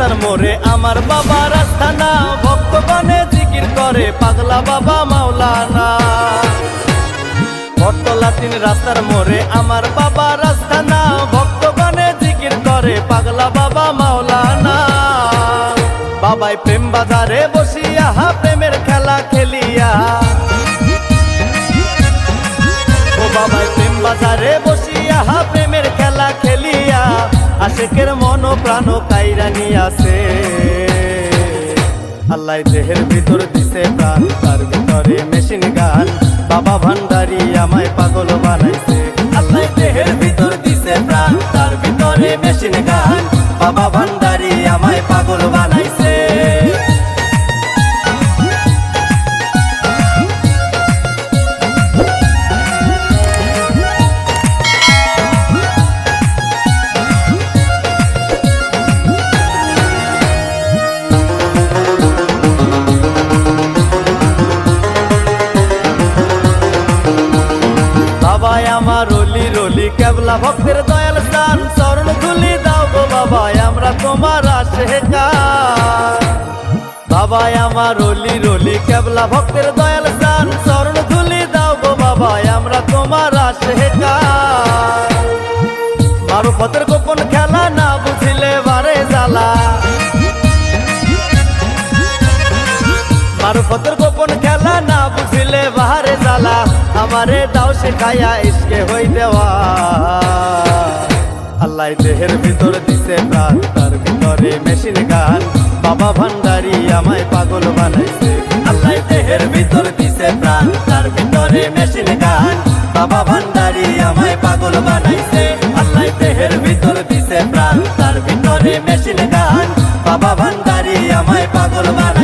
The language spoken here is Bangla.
রাস্তার মোড়ে আমার বাবা রাস্তা না ভক্তগণে জিকির করে, পাগলা বাবা মাওলানা। বটতলা তিন রাস্তার মোড়ে আমার বাবা রাস্তা না ভক্তগণে জিকির করে, পাগলা বাবা মাওলানা। বাবাই প্রেম বাজারে বসিয়া হা প্রেমের খেলা খেলিয়া। ও বাবাই প্রেম বাজারে বসিয়া হা আশেকের মন প্রাণ কাইরা নিয়াছে আল্লাহ দেহের ভিতর দিছে প্রাণ, তার ভিতরে মেশিন গান। বাবা ভান্ডারি আমায় পাগল বানাইছে। আল্লাহ দেহের ভিতর দিছে প্রাণ, তার ভিতরে মেশিন গান। বাবা ভান্ডারি বাবাই আমার রলি রলি, কেবলা ভক্তের দয়াল স্থান। চরণ ধুলি দাও গো বাবাই, আমরা তোমার আশেকার বাবাই, আমার রলি রলি, কেবলা ভক্তের দয়াল স্থান। চরণ ধুলি দাও গো বাবাই, আমরা তোমার আশেকার মারু পথের গোপন খেলা না বুঝিলে বারে জ্বালা। মারুফতের আমারে দাও শেখায়া ইসকে হই দেওয়া। আল্লাহ দেহের ভিতর দিছে প্রাণ, তার ভিতরে মেশিন গান। বাবা ভান্ডারি আমায় পাগল বানাইছে। আল্লাহ দেহের ভিতর দিছে প্রাণ, তার ভিতরে মেশিন গান। বাবা ভান্ডারি আমায় পাগল বানাইছে। আল্লাহ দেহের ভিতর দিছে প্রাণ, তার ভিতরে মেশিন গান। বাবা ভান্ডারি আমায় পাগল বানাইছে।